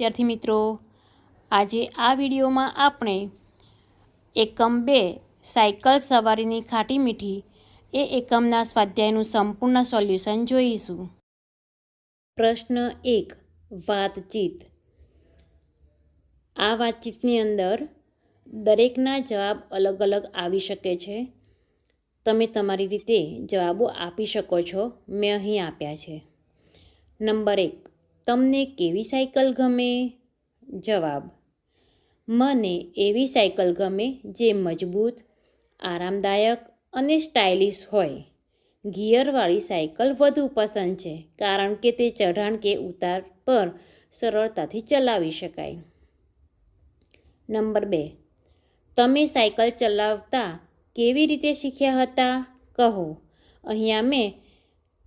વિદ્યાર્થી મિત્રો, આજે આ વિડીયોમાં આપણે એકમ બે, સાયકલ સવારીની ખાટી મીઠી, એ એકમના સ્વાધ્યાયનું સંપૂર્ણ સોલ્યુશન જોઈશું. પ્રશ્ન એક, વાતચીત. આ વાતચીતની અંદર દરેકના જવાબ અલગ અલગ આવી શકે છે. તમે તમારી રીતે જવાબો આપી શકો છો. મેં અહીં આપ્યા છે. નંબર એક તમને કેવી સાયકલ ગમે? જવાબ, મને એવી સાયકલ ગમે જે મજબૂત, આરામદાયક અને સ્ટાઇલિશ હોય. ગિયરવાળી સાયકલ વધુ પસંદ છે કારણ કે તે ચઢાણ કે ઉતાર પર સરળતાથી ચલાવી શકાય. નંબર બે, તમે સાયકલ ચલાવતા કેવી રીતે શીખ્યા હતા? કહો. અહીંયા મેં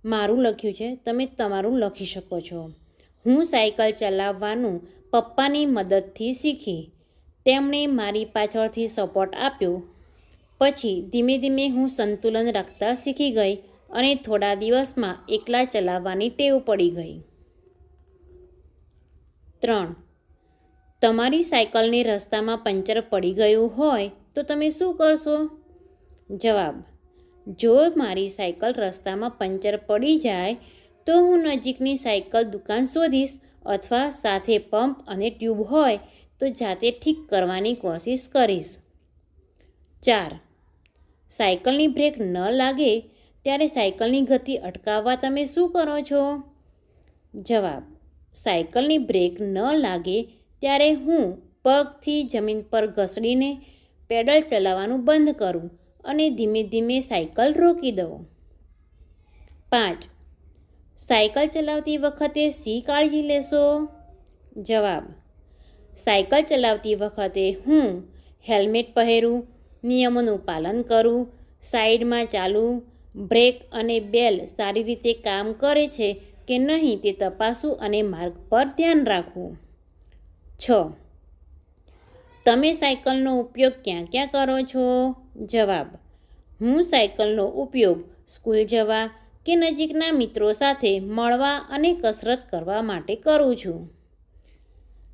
મારું લખ્યું છે, તમે તમારું લખી શકો છો. હું સાયકલ ચલાવવાનું પપ્પાની મદદથી શીખી. તેમણે મારી પાછળથી સપોર્ટ આપ્યો. પછી ધીમે ધીમે હું સંતુલન રાખતા શીખી ગઈ અને થોડા દિવસમાં એકલા ચલાવવાની ટેવ પડી ગઈ. ત્રણ. તમારી સાયકલને રસ્તામાં પંચર પડી ગયું હોય તો તમે શું કરશો? જવાબ. જો મારી સાયકલ રસ્તામાં પંચર પડી જાય તો હું નજીકની સાયકલ દુકાન શોધીશ અથવા સાથે પંપ અને ટ્યુબ હોય તો જાતે ઠીક કરવાની કોશિશ કરીશ. ચાર. સાયકલની બ્રેક ન લાગે ત્યારે સાયકલની ગતિ અટકાવવા તમે શું કરો છો? જવાબ. સાયકલની બ્રેક ન લાગે ત્યારે હું પગથી જમીન પર ઘસડીને પેડલ ચલાવવાનું બંધ કરું અને ધીમે ધીમે સાયકલ રોકી દઉં. પાંચ. સાયકલ ચલાવતી વખતે શી કાળજી લેશો? જવાબ, સાયકલ ચલાવતી વખતે હું હેલ્મેટ પહેરું, નિયમોનું પાલન કરું, સાઈડમાં ચાલું, બ્રેક અને બેલ સારી રીતે કામ કરે છે કે નહીં તે તપાસું અને માર્ગ પર ધ્યાન રાખવું. છ, તમે સાયકલનો ઉપયોગ ક્યાં ક્યાં કરો છો? જવાબ, હું સાયકલનો ઉપયોગ સ્કૂલ જવા કે નજીકના મિત્રો સાથે મળવા અને કસરત કરવા માટે કરું છું.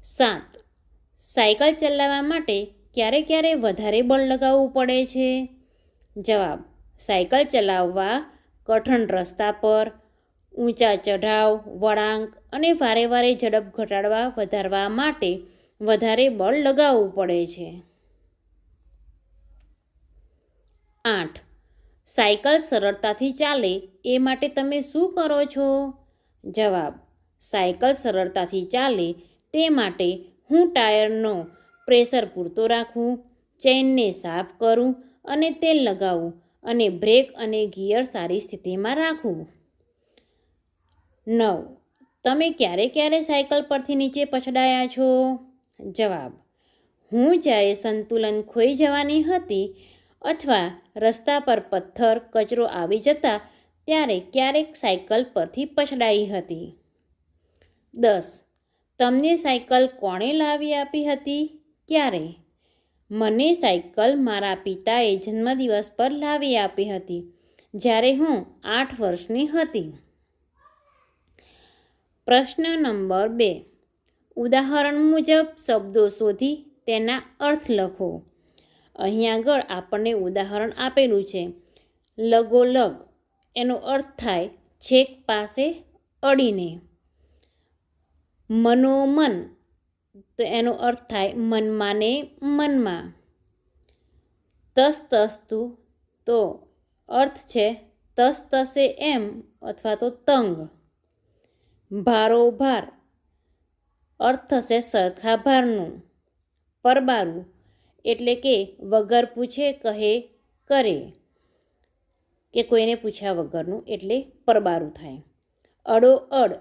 સાત. સાયકલ ચલાવવા માટે ક્યારે ક્યારે વધારે બળ લગાવવું પડે છે? જવાબ. સાયકલ ચલાવવા કઠણ રસ્તા પર, ઊંચા ચઢાવ, વળાંક અને વારે વારે ઝડપ ઘટાડવા વધારવા માટે વધારે બળ લગાવવું પડે છે. આઠ. સાયકલ સરળતાથી ચાલે, એ માટે તમે શું કરો છો? જવાબ, સાયકલ સરળતાથી ચાલે, તે માટે હું ટાયરનો પ્રેશર પૂરતો રાખું, ચેનને સાફ કરું અને તેલ લગાવું અને બ્રેક અને ગિયર સારી સ્થિતિમાં રાખવું નવ, તમે ક્યારે ક્યારે સાયકલ પરથી નીચે પછડાયા છો? જવાબ, હું જ્યારે સંતુલન ખોઈ જવાની હતી અથવા રસ્તા પર પથ્થર, કચરો આવી જતા ત્યારે ક્યારેક સાયકલ પરથી પછડાઈ હતી. દસ. તમને સાયકલ કોણે લાવી આપી હતી? ક્યારે? મને સાયકલ મારા પિતાએ જન્મદિવસ પર લાવી આપી હતી, જ્યારે હું આઠ વર્ષની હતી. પ્રશ્ન નંબર બે. ઉદાહરણ મુજબ શબ્દો શોધી તેના અર્થ લખો. અહીં આગળ આપણને ઉદાહરણ આપેલું છે. લગોલગ, એનો અર્થ થાય છેક પાસે અડીને. મનોમન, તો એનો અર્થ થાય મનમાં ને મનમાં. તસ્તસ્તુ, તો અર્થ છે તસ્તસે એમ અથવા તો તંગ. ભારોભાર અર્થ થશે સરખા ભારનું પરબારું એટલે કે વગર પૂછે કહે કરે. કે કોઈને પૂછ્યા વગરનું એટલે પરબારું થાય. અડો અડ,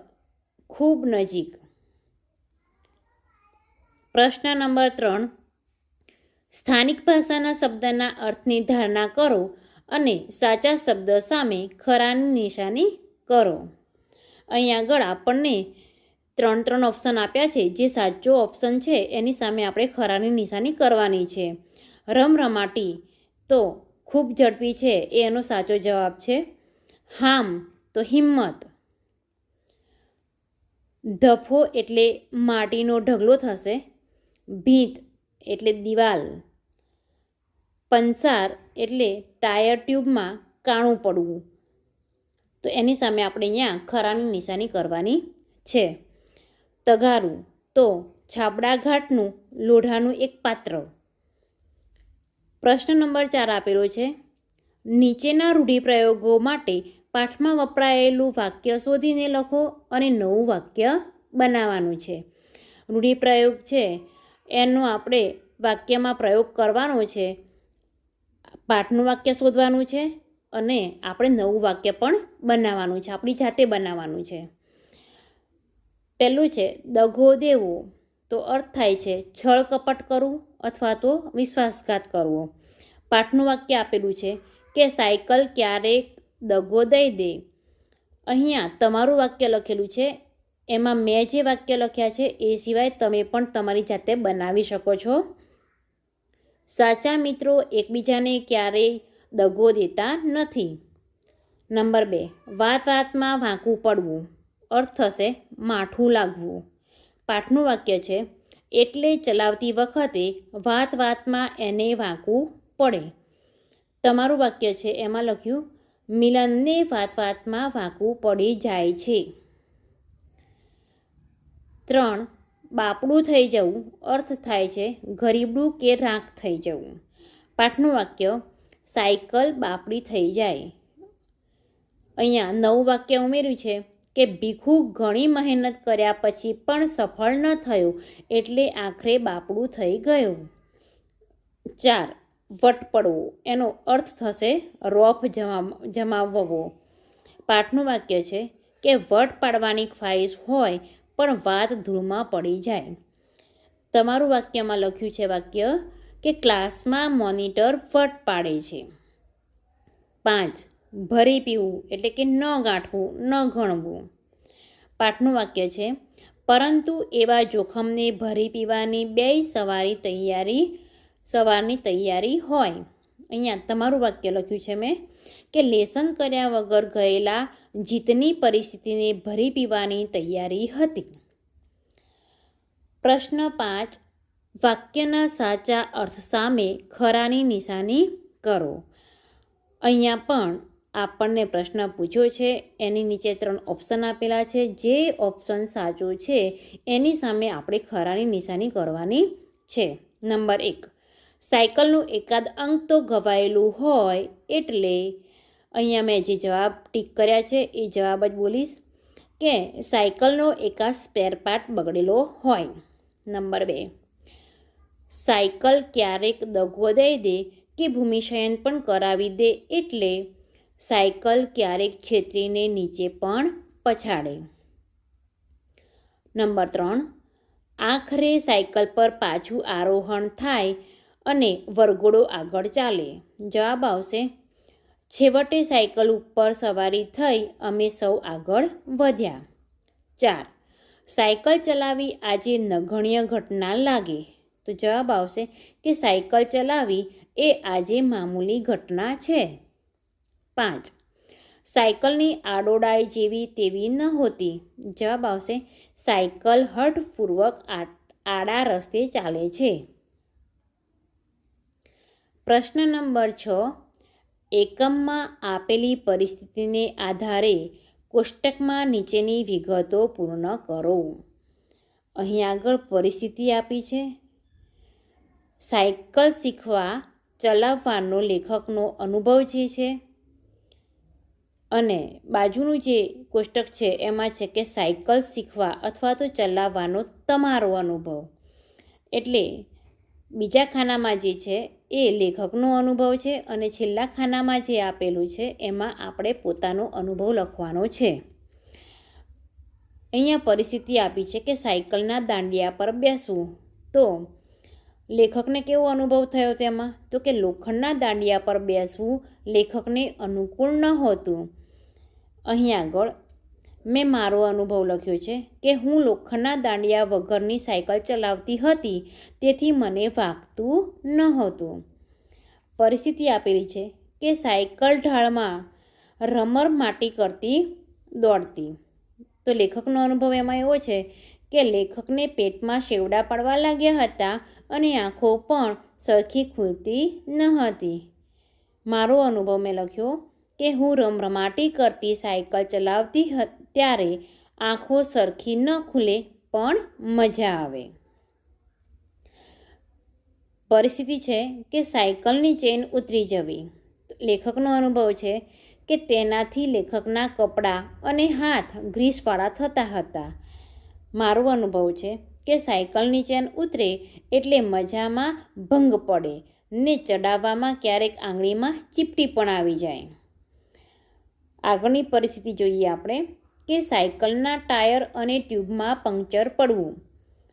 ખૂબ નજીક. પ્રશ્ન નંબર ત્રણ. સ્થાનિક ભાષાના શબ્દના અર્થની ધારણા કરો અને સાચા શબ્દ સામે ખરાની નિશાની કરો. અહીં આગળ આપણને ત્રણ ત્રણ ઓપ્શન આપ્યા છે. જે સાચો ઓપ્શન છે, એની સામે આપણે ખરાની નિશાની કરવાની છે. રમરમાટી તો ખૂબ ઝડપી છે, એ એનો સાચો જવાબ છે. હામ તો હિંમત. ધફો એટલે માટીનો ઢગલો થશે. ભીંત એટલે દિવાલ. પંસાર એટલે ટાયર ટ્યુબમાં કાણું પડવું. તો એની સામે આપણે અહીંયા ખરાની નિશાની કરવાની છે. તગારું તો છાબડા ઘાટનું લોઢાનું એક પાત્ર. પ્રશ્ન નંબર ચાર આપેલો છે, નીચેના રૂઢિપ્રયોગો માટે પાઠમાં વપરાયેલું વાક્ય શોધીને લખો અને નવું વાક્ય બનાવવાનું છે. રૂઢિપ્રયોગ છે, એનો આપણે વાક્યમાં પ્રયોગ કરવાનો છે, પાઠનું વાક્ય શોધવાનું છે અને આપણે નવું વાક્ય પણ બનાવવાનું છે, આપણી જાતે બનાવવાનું છે. પહેલું છે, દગો દેવો. તો અર્થ થાય છે, છળ કપટ કરવું અથવા તો વિશ્વાસઘાત કરવો. પાઠનું વાક્ય આપેલું છે કે સાયકલ ક્યારેક દગો દઈ દે. અહીંયા તમારું વાક્ય લખેલું છે, એમાં મેં જે વાક્ય લખ્યા છે એ સિવાય તમે પણ તમારી જાતે બનાવી શકો છો. સાચા મિત્રો એકબીજાને ક્યારેય દગો દેતા નથી. નંબર બે, વાત વાતમાં વાંકું પડવું. અર્થ થશે માઠું લાગવું. પાઠનું વાક્ય છે, એટલે ચલાવતી વખતે વાત વાતમાં એને વાંકું પડે. તમારું વાક્ય છે, એમાં લખ્યું, મિલનને વાત વાતમાં વાંકું પડી જાય છે. ત્રણ, બાપડું થઈ જવું, અર્થ થાય છે, ગરીબડું કે રાખ થઈ જવું. પાઠનું વાક્ય, સાયકલ બાપડી થઈ જાય. અહીંયા નવું વાક્ય ઉમેર્યું છે કે ભીખુ ઘણી મહેનત કર્યા પછી પણ સફળ ન થયો એટલે આખરે બાપડું થઈ ગયું. ચાર, વટ પડવો. એનો અર્થ થશે રોફ જમા, જમાવવો. પાઠનું વાક્ય છે કે વટ પાડવાની ખ્વાહિશ હોય પણ વાત ધૂળમાં પડી જાય. તમારું વાક્યમાં લખ્યું છે વાક્ય કે ક્લાસમાં મોનિટર વટ પાડે છે. પાંચ ભરી પીવું એટલે કે ન ગાંઠવું, ન ગણવું. પાઠનું વાક્ય છે, પરંતુ એવા જોખમને ભરી પીવાની બે સવારી તૈયારી, સવારની તૈયારી હોય. અહીંયા તમારું વાક્ય લખ્યું છે મેં, કે લેસન કર્યા વગર ગયેલા જીતની પરિસ્થિતિને ભરી પીવાની તૈયારી હતી. પ્રશ્ન પાંચ, વાક્યના સાચા અર્થ સામે ખરાની નિશાની કરો. અહીંયા પણ આપણને પ્રશ્ન પૂછ્યો છે, એની નીચે ત્રણ ઓપ્શન આપેલા છે. જે ઓપ્શન સાચો છે, એની સામે આપણે ખરાની નિશાની કરવાની છે. નંબર એક, સાયકલનું એકાદ અંક તો ઘવાયેલું હોય એટલે અહીંયા મેં જે જવાબ ટીક કર્યા છે, એ જવાબ જ બોલીશ કે સાયકલનો એકાદ સ્પેર પાર્ટ બગડેલો હોય. નંબર બે, સાયકલ ક્યારેક દગો દઈ દે કે ભૂમિશયન પણ કરાવી દે એટલે સાયકલ ક્યારેક છેતરીને નીચે પણ પછાડે. નંબર ત્રણ. આખરે સાયકલ પર પાછું આરોહણ થાય અને વરઘોડો આગળ ચાલે. જવાબ આવશે, છેવટે સાયકલ ઉપર સવારી થઈ અમે સૌ આગળ વધ્યા. ચાર. સાયકલ ચલાવી આજે નગણ્ય ઘટના લાગે. તો જવાબ આવશે કે સાયકલ ચલાવી એ આજે મામૂલી ઘટના છે. પાંચ. સાયકલની આડોડાઈ જેવી તેવી ન હોતી. જવાબ આવશે, સાયકલ હઠપૂર્વક આડા રસ્તે ચાલે છે. પ્રશ્ન નંબર છ, એકમમાં આપેલી પરિસ્થિતિને આધારે કોષ્ટકમાં નીચેની વિગતો પૂર્ણ કરો. અહીં આગળ પરિસ્થિતિ આપી છે. સાયકલ શીખવા ચલાવવાનો લેખકનો અનુભવ જે છે અને બાજુનું જે કોષ્ટક છે, એમાં છે કે સાયકલ શીખવા અથવા તો ચલાવવાનો તમારો અનુભવ. એટલે બીજા ખાનામાં જે છે, એ લેખકનો અનુભવ છે અને છેલ્લા ખાનામાં જે આપેલું છે, એમાં આપણે પોતાનો અનુભવ લખવાનો છે. અહીંયા પરિસ્થિતિ આપી છે કે સાયકલના દાંડિયા પર બેસવું. તો લેખકને કેવો અનુભવ થયો તેમાં? તો કે લોખંડના દાંડિયા પર બેસવું લેખકને અનુકૂળ ન હોતું. અહીં આગળ મેં મારો અનુભવ લખ્યો છે કે હું લોખંડના દાંડિયા વગરની સાયકલ ચલાવતી હતી, તેથી મને વાગતું નહોતું પરિસ્થિતિ આપેલી છે કે સાયકલ ઢાળમાં રમર માટી કરતી દોડતી. તો લેખકનો અનુભવ એમાં એવો છે કે લેખકને પેટમાં શેવડા પડવા લાગ્યા હતા અને આંખો પણ સરખી ખુલતી ન હતી. મારો અનુભવ મેં લખ્યો કે હું રમરમાટી કરતી સાયકલ ચલાવતી ત્યારે આંખો સરખી ન ખુલે પણ મજા આવે. પરિસ્થિતિ છે કે સાયકલની ચેન ઉતરી જવી. લેખકનો અનુભવ છે કે તેનાથી લેખકના કપડાં અને હાથ ગ્રીસવાળા થતા હતા. મારો અનુભવ છે કે સાયકલની ચેન ઉતરે એટલે મજામાં ભંગ પડે ને ચડાવવામાં ક્યારેક આંગળીમાં ચીપટી પણ આવી જાય. આગળની પરિસ્થિતિ જોઈએ આપણે કે સાયકલના ટાયર અને ટ્યુબમાં પંક્ચર પડવું.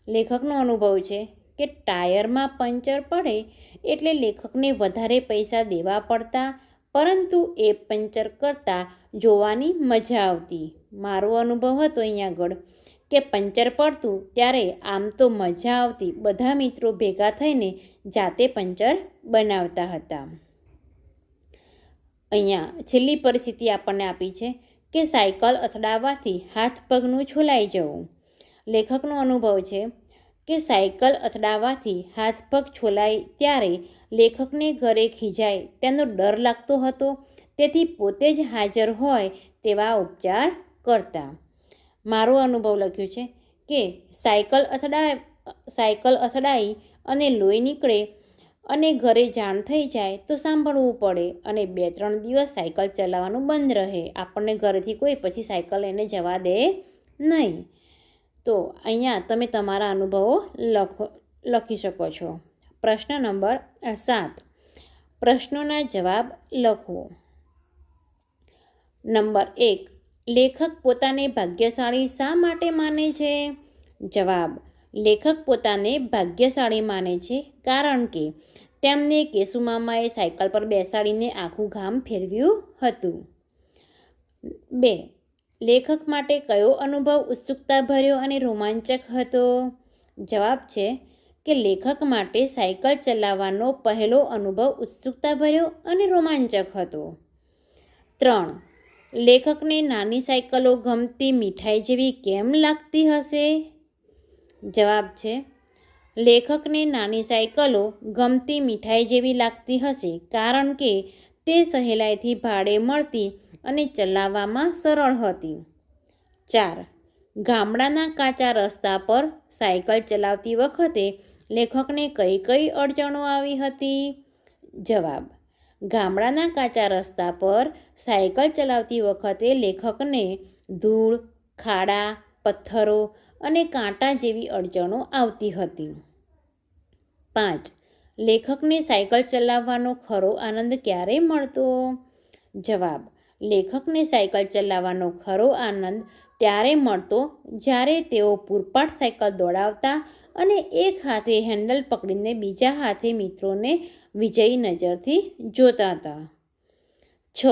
લેખકનો અનુભવ છે કે ટાયરમાં પંચર પડે એટલે લેખકને વધારે પૈસા દેવા પડતા, પરંતુ એ પંચર કરતાં જોવાની મજા આવતી. મારો અનુભવ હતો અહીંયા આગળ કે પંચર પડતું ત્યારે આમ તો મજા આવતી. બધા મિત્રો ભેગા થઈને જાતે પંચર બનાવતા હતા. અહીંયા છેલ્લી પરિસ્થિતિ આપણને આપી છે કે સાયકલ અથડાવવાથી હાથ પગનું છોલાઈ જવું. લેખકનો અનુભવ છે કે સાયકલ અથડાવવાથી હાથ પગ છોલાય ત્યારે લેખકને ઘરે ખીજાય તેનો ડર લાગતો હતો. તેથી પોતે જ હાજર હોય તેવા ઉપચાર કરતા. મારો અનુભવ લખ્યો છે કે સાયકલ અથડા સાયકલ અથડાઈ અને લોહી નીકળે અને ઘરે જાણ થઈ જાય તો સાંભળવું પડે અને બે ત્રણ દિવસ સાયકલ ચલાવવાનું બંધ રહે. આપણને ઘરેથી કોઈ પછી સાયકલ એને જવા દે નહીં. તો અહીંયા તમે તમારા અનુભવો લખો, લખી શકો છો. પ્રશ્ન નંબર સાત. પ્રશ્નોના જવાબ લખો. નંબર એક. લેખક પોતાને ભાગ્યશાળી શા માટે માને છે? જવાબ, લેખક પોતાને ભાગ્યશાળી માને છે કારણ કે તેમને કેશુમામાએ સાયકલ પર બેસાડીને આખું ગામ ફેરવ્યું હતું. બે, લેખક માટે કયો અનુભવ ઉત્સુકતા ભર્યો અને રોમાંચક હતો? જવાબ છે કે લેખક માટે સાયકલ ચલાવવાનો પહેલો અનુભવ ઉત્સુકતા ભર્યો અને રોમાંચક હતો. ત્રણ લેખકને નાની સાયકલો ગમતી મીઠાઈ જેવી કેમ લાગતી હશે? જવાબ છે, લેખકને નાની સાયકલો ગમતી મીઠાઈ જેવી લાગતી હશે કારણ કે તે સહેલાઈથી ભાડે મળતી અને ચલાવવામાં સરળ હતી. ચાર, ગામડાના કાચા રસ્તા પર સાયકલ ચલાવતી વખતે લેખકને કઈ કઈ અડચણો આવી હતી? જવાબ ગામડાના કાચા રસ્તા પર સાયકલ ચલાવતી વખતે લેખકને ધૂળ, ખાડા, પથ્થરો અને કાંટા જેવી અડચણો આવતી હતી. પાંચ. લેખકને સાયકલ ચલાવવાનો ખરો આનંદ ક્યારે મળતો? જવાબ. લેખકને સાયકલ ચલાવવાનો ખરો આનંદ ત્યારે મળતો જ્યારે તેઓ પૂરપાટ સાયકલ દોડાવતા અને એક હાથે હેન્ડલ પકડીને બીજા હાથે મિત્રોને વિજયી નજરથી જોતા હતા. છ.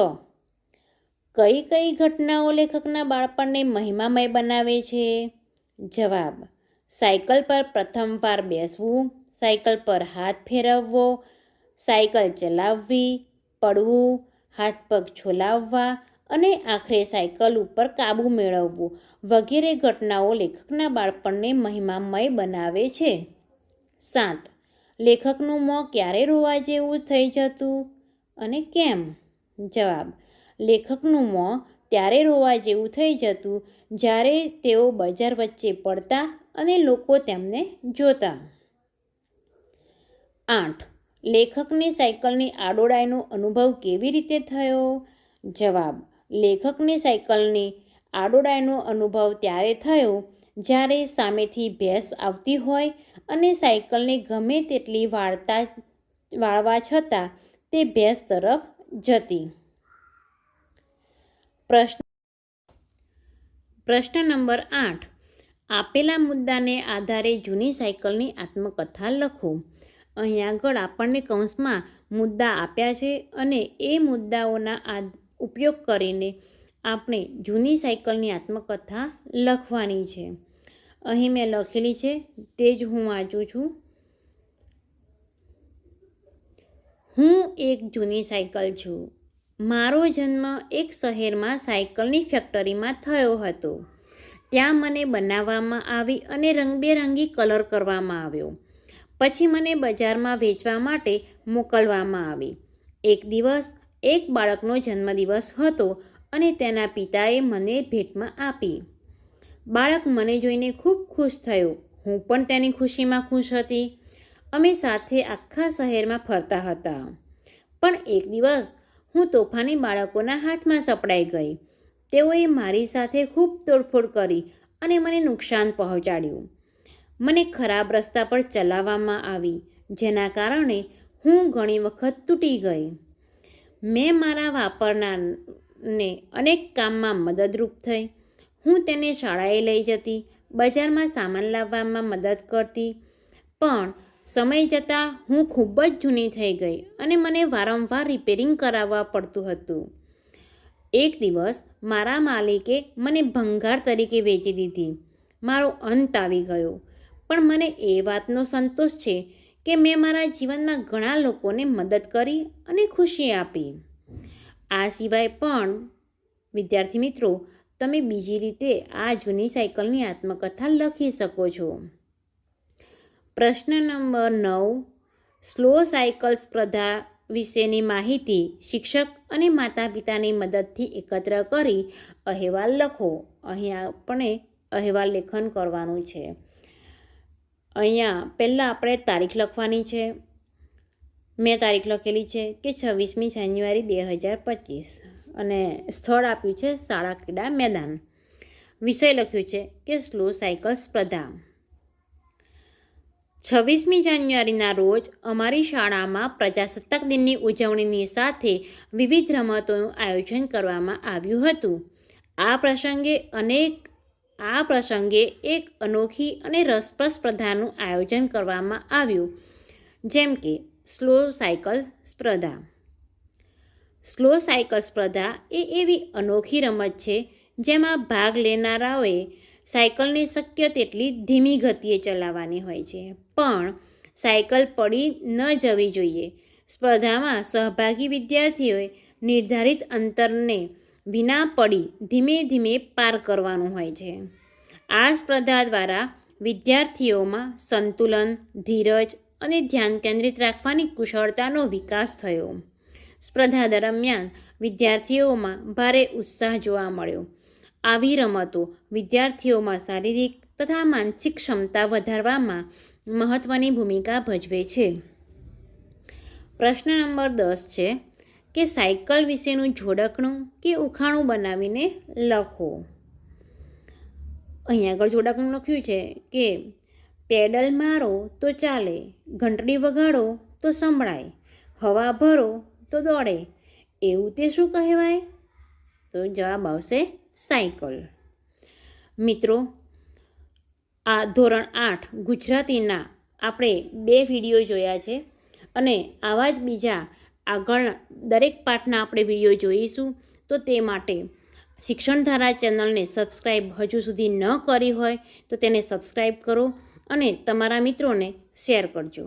કઈ કઈ ઘટનાઓ લેખકના બાળપણને મહિમામય બનાવે છે? જવાબ. સાયકલ પર પ્રથમવાર બેસવું, સાયકલ પર હાથ ફેરવવો, સાયકલ ચલાવવી, પડવું, હાથ પગ છોલાવવા અને આખરે સાયકલ ઉપર કાબૂ મેળવવું વગેરે ઘટનાઓ લેખકના બાળપણને મહિમામય બનાવે છે. સાત. લેખકનું મોં ક્યારે રોવા જેવું થઈ જતું અને કેમ? જવાબ. લેખકનું મોં ત્યારે રોવા જેવું થઈ જતું જ્યારે તેઓ બજાર વચ્ચે પડતા અને લોકો તેમને જોતા. આઠ. લેખકને સાયકલની આડોડાઈનો અનુભવ કેવી રીતે થયો? જવાબ. લેખકને સાયકલની આડોડાઈનો અનુભવ ત્યારે થયો જ્યારે સામેથી ભેંસ આવતી હોય અને સાયકલને ગમે તેટલી વાળતા વાળવા છતાં તે ભેંસ તરફ જતી. પ્રશ્ન પ્રશ્ન નંબર આઠ. આપેલા મુદ્દાને આધારે જૂની સાયકલની આત્મકથા લખો. અહીં આગળ આપણને કૌંસમાં મુદ્દા આપ્યા છે અને એ મુદ્દાઓના આ ઉપયોગ કરીને આપણે જૂની સાયકલની આત્મકથા લખવાની છે. અહીં મેં લખેલી છે, તે જ હું વાંચું છું. હું એક જૂની સાયકલ છું. મારો જન્મ એક શહેરમાં સાયકલની ફેક્ટરીમાં થયો હતો. ત્યાં મને બનાવવામાં આવી અને રંગબેરંગી કલર કરવામાં આવ્યો. પછી મને બજારમાં વેચવા માટે મોકલવામાં આવી. એક દિવસ એક બાળકનો જન્મદિવસ હતો અને તેના પિતાએ મને ભેટમાં આપી. બાળક મને જોઈને ખૂબ ખુશ થયો. હું પણ તેની ખુશીમાં ખુશ હતી. અમે સાથે આખા શહેરમાં ફરતા હતા. પણ એક દિવસ હું તોફાની બાળકોના હાથમાં સપડાઈ ગઈ. તેઓએ મારી સાથે ખૂબ તોડફોડ કરી અને મને નુકસાન પહોંચાડ્યું. મને ખરાબ રસ્તા પર ચલાવવામાં આવી, જેના કારણે હું ઘણી વખત તૂટી ગઈ. મેં મારા વાપરનારને અનેક કામમાં મદદરૂપ થઈ. હું તેને શાળાએ લઈ જતી, બજારમાં સામાન લાવવામાં મદદ કરતી. પણ સમય જતાં હું ખૂબ જ જૂની થઈ ગઈ અને મને વારંવાર રિપેરિંગ કરાવવા પડતું હતું. એક દિવસ મારા માલિકે મને ભંગાર તરીકે વેચી દીધી. મારો અંત આવી ગયો. પણ મને એ વાતનો સંતોષ છે કે મેં મારા જીવનમાં ઘણા લોકોને મદદ કરી અને ખુશી આપી. આ સિવાય પણ, વિદ્યાર્થી મિત્રો, તમે બીજી રીતે આ જૂની સાયકલની આત્મકથા લખી શકો છો. પ્રશ્ન નંબર નવ, સ્લો સાયકલ સ્પર્ધા વિશેની માહિતી શિક્ષક અને માતા પિતાની મદદથી એકત્ર કરી અહેવાલ લખો. અહીં આપણે અહેવાલ લેખન કરવાનું છે. અહીંયા પહેલાં આપણે તારીખ લખવાની છે. મેં તારીખ લખેલી છે કે છવ્વીસમી જાન્યુઆરી બે હજાર પચીસ. અને સ્થળ આપ્યું છે શાળા ક્રીડા મેદાન. વિષય લખ્યું છે કે સ્લો સાયકલ સ્પર્ધા. છવ્વીસમી જાન્યુઆરીના રોજ અમારી શાળામાં પ્રજાસત્તાક દિનની ઉજવણીની સાથે વિવિધ રમતોનું આયોજન કરવામાં આવ્યું હતું. આ પ્રસંગે અનેક આ પ્રસંગે એક અનોખી અને રસપ્રદ સ્પર્ધાનું આયોજન કરવામાં આવ્યું, જેમ કે સ્લો સાયકલ સ્પર્ધા. સ્લો સાયકલ સ્પર્ધા એ એવી અનોખી રમત છે જેમાં ભાગ લેનારાઓએ સાયકલને શક્ય તેટલી ધીમી ગતિએ ચલાવવાની હોય છે. પણ સાયકલ પડી ન જવી જોઈએ. સ્પર્ધામાં સહભાગી વિદ્યાર્થીઓએ નિર્ધારિત અંતરને વિના પડી ધીમે ધીમે પાર કરવાનું હોય છે. આ સ્પર્ધા દ્વારા વિદ્યાર્થીઓમાં સંતુલન, ધીરજ અને ધ્યાન કેન્દ્રિત રાખવાની કુશળતાનો વિકાસ થયો. સ્પર્ધા દરમિયાન વિદ્યાર્થીઓમાં ભારે ઉત્સાહ જોવા મળ્યો. આવી રમતો વિદ્યાર્થીઓમાં શારીરિક તથા માનસિક ક્ષમતા વધારવામાં મહત્ત્વની ભૂમિકા ભજવે છે. પ્રશ્ન નંબર દસ છે કે સાયકલ વિશેનું જોડકણું કે ઉખાણું બનાવીને લખો. અહીંયા આગળ જોડકણું લખ્યું છે કે પેડલ મારો તો ચાલે, ઘંટડી વગાડો તો સંભળાય, હવા ભરો તો દોડે, એવું તે શું કહેવાય? તો જવાબ આવશે સાયકલ. મિત્રો, આ ધોરણ આઠ ગુજરાતીના આપણે બે વીડિયો જોયા છે અને આવા જ બીજા આગળ દરેક પાઠના આપણે વીડિયો જોઈશું, તો તે માટે શિક્ષણધારા ચેનલને સબસ્ક્રાઈબ હજુ સુધી ન કરી હોય, તો તેને સબસ્ક્રાઈબ કરો અને તમારા મિત્રોને શેર કરજો.